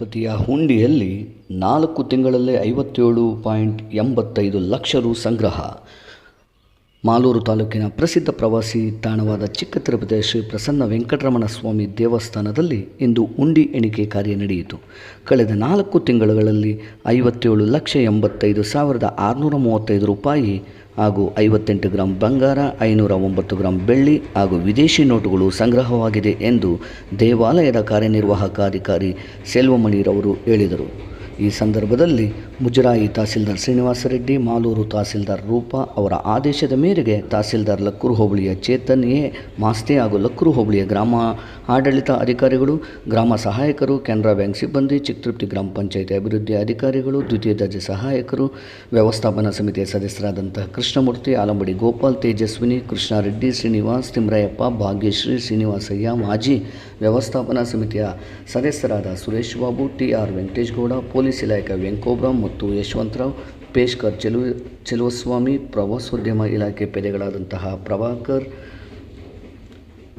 ತಿರುಪತಿಯ ಹುಂಡಿಯಲ್ಲಿ ನಾಲ್ಕು ತಿಂಗಳಲ್ಲೇ ಐವತ್ತೇಳು ಪಾಯಿಂಟ್ ಎಂಬತ್ತೈದು ಲಕ್ಷ ರು ಸಂಗ್ರಹ. ಮಾಲೂರು ತಾಲೂಕಿನ ಪ್ರಸಿದ್ಧ ಪ್ರವಾಸಿ ತಾಣವಾದ ಚಿಕ್ಕ ತಿರುಪತಿಯ ಶ್ರೀ ಪ್ರಸನ್ನ ವೆಂಕಟರಮಣ ಸ್ವಾಮಿ ದೇವಸ್ಥಾನದಲ್ಲಿ ಇಂದು ಉಂಡಿ ಎಣಿಕೆ ಕಾರ್ಯ ನಡೆಯಿತು. ಕಳೆದ ನಾಲ್ಕು ತಿಂಗಳುಗಳಲ್ಲಿ ಐವತ್ತೇಳು ಲಕ್ಷ ಎಂಬತ್ತೈದು ಸಾವಿರದ ಆರುನೂರ ಮೂವತ್ತೈದು ರೂಪಾಯಿ ಹಾಗೂ ಐವತ್ತೆಂಟು ಗ್ರಾಂ ಬಂಗಾರ, ಐನೂರ ಒಂಬತ್ತು ಗ್ರಾಂ ಬೆಳ್ಳಿ ಹಾಗೂ ವಿದೇಶಿ ನೋಟುಗಳು ಸಂಗ್ರಹವಾಗಿದೆ ಎಂದು ದೇವಾಲಯದ ಕಾರ್ಯನಿರ್ವಾಹಕ ಅಧಿಕಾರಿ ಸೆಲ್ವಮಣಿರವರು ಹೇಳಿದರು. ಈ ಸಂದರ್ಭದಲ್ಲಿ ಮುಜರಾಯಿ ತಹಸೀಲ್ದಾರ್ ಶ್ರೀನಿವಾಸ ರೆಡ್ಡಿ, ಮಾಲೂರು ತಹಸೀಲ್ದಾರ್ ರೂಪಾ ಅವರ ಆದೇಶದ ಮೇರೆಗೆ ತಹಸೀಲ್ದಾರ್ ಲಕ್ಕೂರು ಹೋಬಳಿಯ ಚೇತನ್ ಎ ಮಾಸ್ತಿ ಹಾಗೂ ಲಕ್ಕೂರು ಹೋಬಳಿಯ ಗ್ರಾಮ ಆಡಳಿತ ಅಧಿಕಾರಿಗಳು, ಗ್ರಾಮ ಸಹಾಯಕರು, ಕೆನರಾ ಬ್ಯಾಂಕ್ ಸಿಬ್ಬಂದಿ ಚಿಕ್ಕತೃಪ್ತಿ ಗ್ರಾಮ ಪಂಚಾಯಿತಿ ಅಭಿವೃದ್ಧಿ ಅಧಿಕಾರಿಗಳು, ದ್ವಿತೀಯ ದರ್ಜೆ ಸಹಾಯಕರು, ವ್ಯವಸ್ಥಾಪನಾ ಸಮಿತಿಯ ಸದಸ್ಯರಾದಂತಹ ಕೃಷ್ಣಮೂರ್ತಿ, ಆಲಂಬಡಿ ಗೋಪಾಲ್, ತೇಜಸ್ವಿನಿ ಕೃಷ್ಣಾರೆಡ್ಡಿ ಶ್ರೀನಿವಾಸ್, ತಿಮ್ರಾಯಪ್ಪ, ಭಾಗ್ಯಶ್ರೀ, ಶ್ರೀನಿವಾಸಯ್ಯ, ಮಾಜಿ ವ್ಯವಸ್ಥಾಪನಾ ಸಮಿತಿಯ ಸದಸ್ಯರಾದ Suresh Babu, T R Venkateshagowda police ಇಲಾಖೆ ವೆಂಕೋಬ್ರಾಮ್ ಮತ್ತು ಯಶವಂತರಾವ್ ಪೇಶ್ಕರ್ ಚೆಲುವ, ಚೆಲುವಸ್ವಾಮಿ ಪ್ರವಾಸೋದ್ಯಮ ಇಲಾಖೆ ಪೇದೆಗಳಾದಂತಹ ಪ್ರಭಾಕರ್,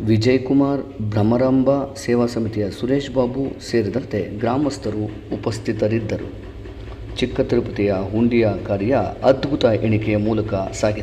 ವಿಜಯಕುಮಾರ್, ಭ್ರಮರಾಂಬ, ಸೇವಾ ಸಮಿತಿಯ ಸುರೇಶ್ ಬಾಬು ಸೇರಿದಂತೆ ಗ್ರಾಮಸ್ಥರು ಉಪಸ್ಥಿತರಿದ್ದರು. ಚಿಕ್ಕ ತಿರುಪತಿಯ ಹುಂಡಿಯ ಕಾರ್ಯ ಅದ್ಭುತ ಎಣಿಕೆಯ ಮೂಲಕ ಸಾಗಿದೆ